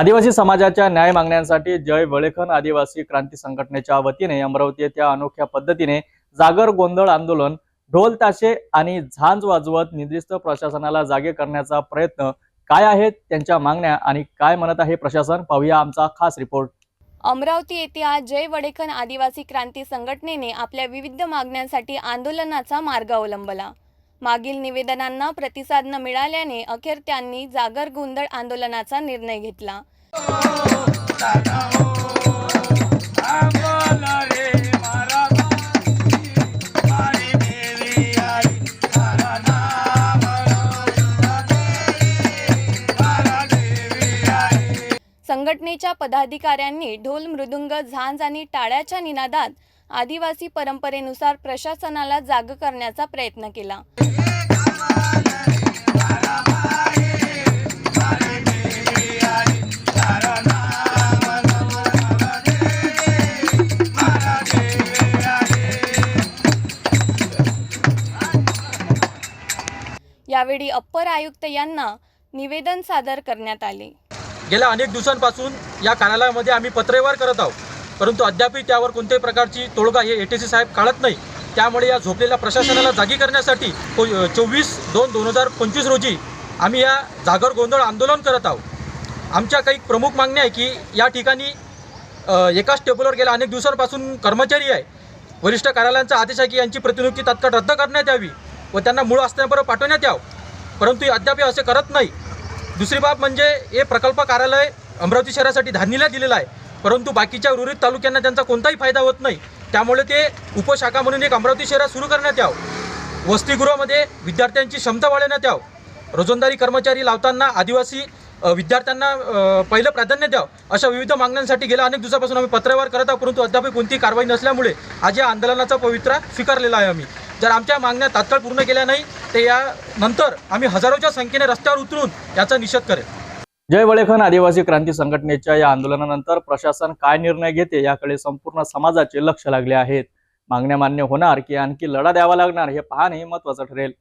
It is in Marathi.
आदिवासी समाजाच्या न्याय मागण्यांसाठी जय वळेखन आदिवासी क्रांती संघटनेच्या वतीने अमरावती येथे अनोख्या पद्धतीने जागर गोंधळ आंदोलन ढोल ताशे आणि झांज वाजवत निर्दिष्ट प्रशासनाला जागे करण्याचा प्रयत्न काय आहेत त्यांच्या मागण्या आणि काय म्हणत आहे प्रशासन? पाहूया आमचा खास रिपोर्ट. अमरावती येथे आज जय वडेखन आदिवासी क्रांती संघटनेने आपल्या विविध मागण्यांसाठी आंदोलनाचा मार्ग अवलंबला. मागील निवेदनांना प्रतिसाद न मिळाल्याने अखेर त्यांनी जागर गोंधळ आंदोलनाचा निर्णय घेतला. संघटनेच्या पदाधिकाऱ्यांनी ढोल मृदुंग झांज आणि टाळ्याच्या निनादात आदिवासी परंपरेनुसार प्रशासनाला जाग करण्याचा प्रयत्न केला. यावेळी अप्पर आयुक्त यांना निवेदन सादर करण्यात आले. गेल्या अनेक दिवसांपासून या कार्यालयामध्ये आम्ही पत्रव्यवहार करत आहोत. परंतु अद्यापही त्यावर कोणत्याही प्रकारची तोडगा हे एटीसी साहेब काढत नाही. त्यामुळे या झोपलेल्या प्रशासनाला जागी करण्यासाठी चोवीस दोन दोन हजार पंचवीस रोजी आम्ही या जागर गोंधळ आंदोलन करत आहोत. आमच्या काही प्रमुख मागण्या आहे की या ठिकाणी एकाच टेबलवर गेल्या अनेक दिवसांपासून कर्मचारी आहे. वरिष्ठ कार्यालयांचा आदेश आहे की यांची प्रतिनियुक्ती तात्काळ रद्द करण्यात यावी व त्यांना मूळ असण्याबरोबर पाठवण्यात यावं. परंतु अद्याप असे करत नाही. दुसरी बाब म्हणजे हे प्रकल्प कार्यालय अमरावती शहरासाठी धारणीला दिलेलं आहे. परंतु बाकीच्या उर्वरित तालुक्यांना त्यांचा कोणताही फायदा होत नाही. त्यामुळे ते उपशाखा म्हणून एक अमरावती शहरात सुरू करण्यात यावं. वसतिगृहामध्ये विद्यार्थ्यांची क्षमता वाढवण्यात यावं. रोजंदारी कर्मचारी लावताना आदिवासी विद्यार्थ्यांना पहिलं प्राधान्य द्यावं. अशा विविध मागण्यांसाठी गेल्या अनेक दिवसापासून आम्ही पत्रव्यवहार करत आहोत परंतु अद्याप कोणती कारवाई नसल्यामुळे आज या आंदोलनाचा पवित्रा स्वीकारलेला आहे आम्ही. जर आमच्या मागण्या तात्काळ पूर्ण केल्या नाही तर यानंतर आम्ही हजारोच्या संख्येने रस्त्यावर उतरून याचा निषेध करेल. जय वळेखन आदिवासी क्रांती संघटनेच्या या आंदोलनानंतर प्रशासन काय निर्णय घेते याकडे संपूर्ण समाजाचे लक्ष लागले आहेत. मागण्या मान्य होणार की आणखी लढा द्यावा लागणार हे पाहणे महत्वाचं ठरेल.